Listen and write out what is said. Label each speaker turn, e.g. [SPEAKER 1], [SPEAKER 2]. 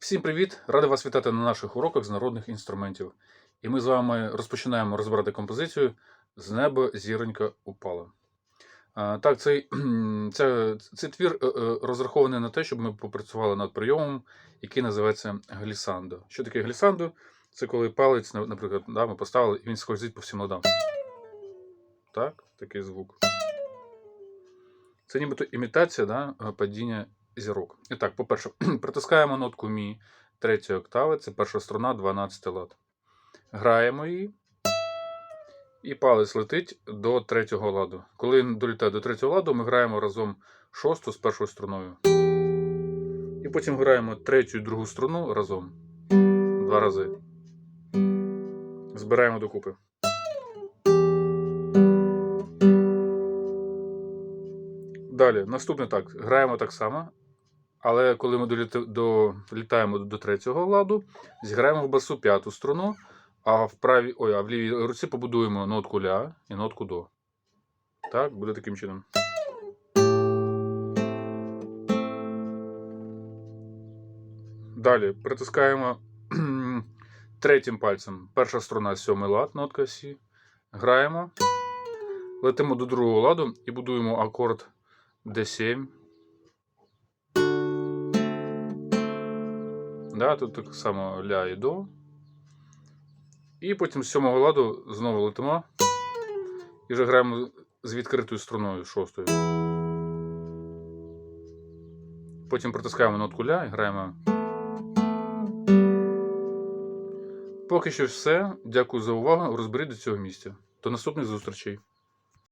[SPEAKER 1] Всім привіт! Радий вас вітати на наших уроках з народних інструментів. І ми з вами розпочинаємо розбирати композицію З неба зіронька упала. Так, цей, ця, цей твір е, е, розрахований на те, щоб ми попрацювали над прийомом, який називається глісандо. Що таке глісандо? Це коли палець, наприклад, да, ми поставили, і він скользить по всім ладам. Так, такий звук. Це нібито імітація да, падіння зірок. І так, по-перше, притискаємо нотку Мі третьої октави, це перша струна, 12 лад. Граємо її. І палець летить до третього ладу. Коли він долітає до третього ладу, ми граємо разом шосту з першою струною. І потім граємо третю і другу струну разом. Два рази. Збираємо докупи. Далі, наступне так. Граємо так само. Але коли ми доліта- долітаємо до третього ладу, зіграємо в басу п'яту струну, а в правій, ой, а в лівій руці побудуємо нотку ля і нотку до. Так, буде таким чином. Далі притискаємо третім пальцем. Перша струна сьомий лад, нотка Сі. Граємо. Летимо до другого ладу і будуємо акорд D7. Да, тут так само ля і до. І потім з сьомого ладу знову летимо. І вже граємо з відкритою струною шостою. Потім притискаємо нотку ля і граємо. Поки що все. Дякую за увагу. Розберіть до цього місця. До наступних зустрічей.